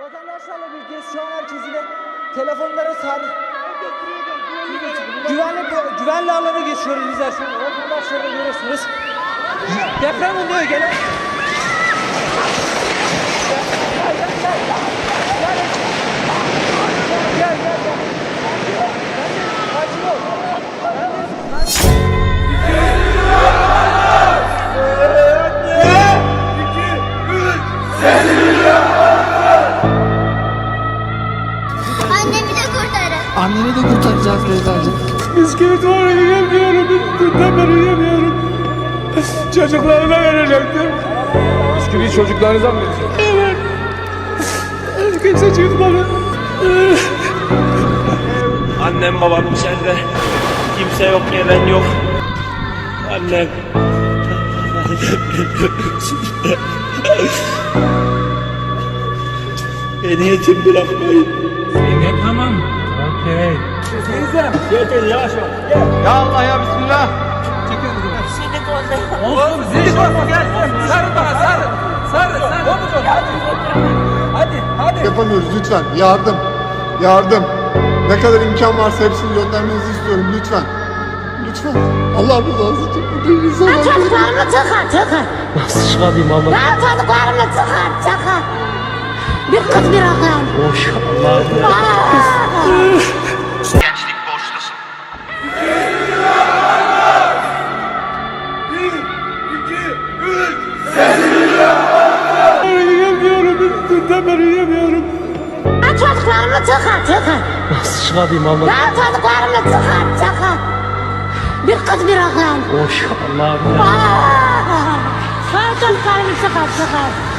Vatandaşlarla birlikte şu an herkesiyle telefonlara sarı. Güvenli, güvenli alana geçiyoruz bizler şu an. Vatandaşlarla görüyorsunuz. Deprem oluyor gene. Gel Anneni de kurtaracağız Beyza'cığım. Bisküvit var yiyemiyorum. Dünden beri yiyemiyorum. Çocuklarıma verecektim. Bisküvi çocuklarınıza mı vereceksin? Evet. Kimse çıkmadı. Annem babam içeride. Kimse yok, gelen yok. Annem. Beni yetim bırakmayın. Okey. Gel gel yavaş yavaş. Ya Allah ya Bismillah. Oğlum zil bak gel. Sarı bana sarı. Sarı sarı. Hadi hadi. Yapamıyoruz lütfen. Yardım. Yardım. Ne kadar imkan varsa hepsini göndermenizi istiyorum lütfen. Lütfen. Allah rızası için bu değil insanlar. Ben çocuklarımı çıkar çıkar. Nasıl çıkarayım abla? Ben çocuklarımı çıkar çıkar. Bir kız bir oğlan. Maşallah. Gençlik borçlusun. Yiyemiyorum. Dünden beri yiyemiyorum. Ben çocuklarımı çıkar çıkar. Nasıl çıkarayım abla? Ben çocuklarımı çıkar çıkar. Bir kız bir oğlan. Maşallah. Aa! Ben çocuklarımı çıkar çıkar.